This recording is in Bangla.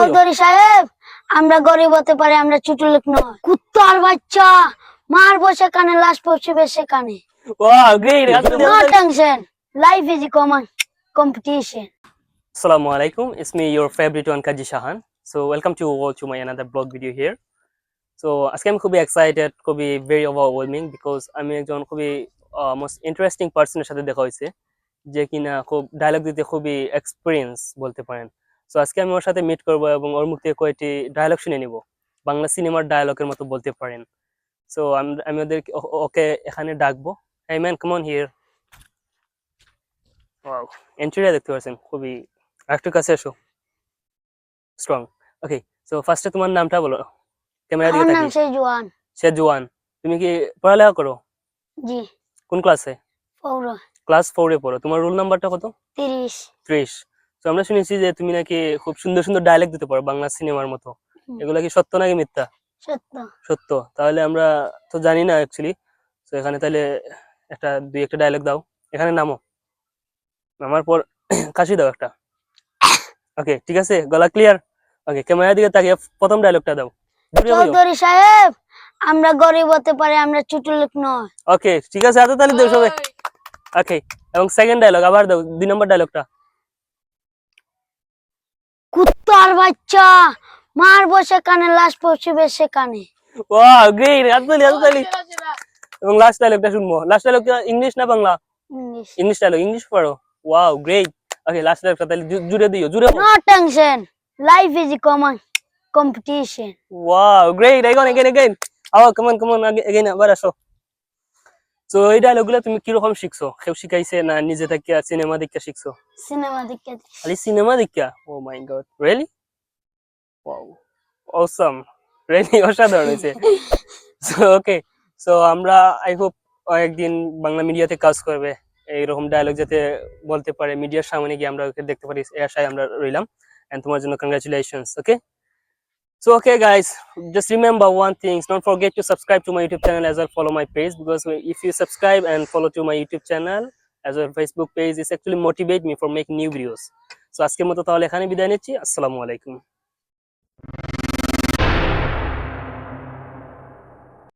চৌধুরী সাহেব আমরা গরিব হতে পারি আমরা ছোট লোক নয়। কুত্তার বাচ্চা মারবো সেখানে লাশ পৌঁছবে সেখানে। Wow no tension life is common competition me, your favorite one, Kaji Shahan. So welcome to all to my another blog video here. So আজকে আমি খুবই এক্সাইটেড খুবই ভেরি ওভারওয়েলমিং বিকজ আমি একজন খুবই মোস্ট ইন্টারেস্টিং পার্সনের সাথে দেখা হয়েছে যে কিনা খুব ডায়লগ দিতে খুবই এক্সপিরিয়েন্স বলতে পারেন। সো আজকে আমি ওর সাথে মিট করব এবং ওর মুখ থেকে কয়েকটি ডায়লগ শুনে নিব। বাংলা সিনেমার ডায়লগের মতো বলতে পারেন। সো আমি ওদের ওকে এখানে ডাকবো। হ্যাঁ man come on here wow এন্ট্রিটা দেখতে পাচ্ছেন খুবই আরেকটু কাছে এসো। স্ট্রং ওকে সো ফার্স্টে তোমার নামটা বলো। ক্যামেরা দিকে তাকিয়ে। সে জোয়ান। তুমি কি পড়ালেখা করো? জি। কোন ক্লাসে পৌর ক্লাস ফোরে পড়ো। তোমার রোল নাম্বারটা কত? তিরিশ। ত্রিশ। তো আমরা শুনেছি যে তুমি নাকি খুব সুন্দর সুন্দর ডায়লগ দিতে পারো বাংলা সিনেমার মতো। এগুলো কি সত্য নাকি মিথ্যা? সত্য। সত্য। তাহলে আমরা তো জানি না অ্যাকচুয়ালি তো এখানে তাহলে একটা দুই একটা ডায়লগ দাও। এখানে নামো। নামার পর কাশি দাও একটা। ওকে ঠিক আছে? গলা ক্লিয়ার ওকে ক্যামেরার দিকে তাকিয়ে প্রথম ডায়লগটা দাও। চৌধুরী সাহেব আমরা গরিব হতে পারি আমরা ছোট লোক নয়। ওকে ঠিক আছে? হাতে তালি দাও সবাই। ওকে এবং সেকেন্ড ডায়লগ আবার দাও। দুই নম্বর ডায়লগটা কুত্তার বাচ্চা। মারবো সেখানে লাশ পৌঁছবে সেখানে। ওয়াও গ্রেট হাতে তালি এবং লাস্ট ডায়লগটা শুনব। লাস্ট ডায়লগটা ইংলিশ না Bangla? English English dialogue English পড়ো। ওয়াও গ্রেট ওকে লাস্ট ডায়লগটা তাহলে জুড়ে দিও জুড়ে no tension life is common competition Wow, great. Again, again, again. আবার কমান কমান again আবার আসো। তো এই ডায়লগগুলো তুমি কীরকম শিখছো? কেউ শিখাইছে না নিজে থেকে সিনেমা দেখে শিখছো? সিনেমা দেখে খালি সিনেমা দেখা ও my god really wow awesome really অসাধারণ হয়েছে। ওকে সো আমরা আই হোপ একদিন বাংলা মিডিয়াতে কাজ করবে। এইরকম ডায়লগ যাতে বলতে পারে। মিডিয়ার সামনে গিয়ে আমরা ওকে দেখতে পারি। এই আশায় আমরা রইলাম। এন্ড তোমার জন্য congratulations okay So okay guys, just remember one thing, don't forget to subscribe to my YouTube channel as well, follow my page because if you subscribe and follow to my YouTube channel as well Facebook page, it's actually motivate me for making new videos. So আজকের মতো তাহলে এখানে বিদায় নিচ্ছি আসসালামু আলাইকুম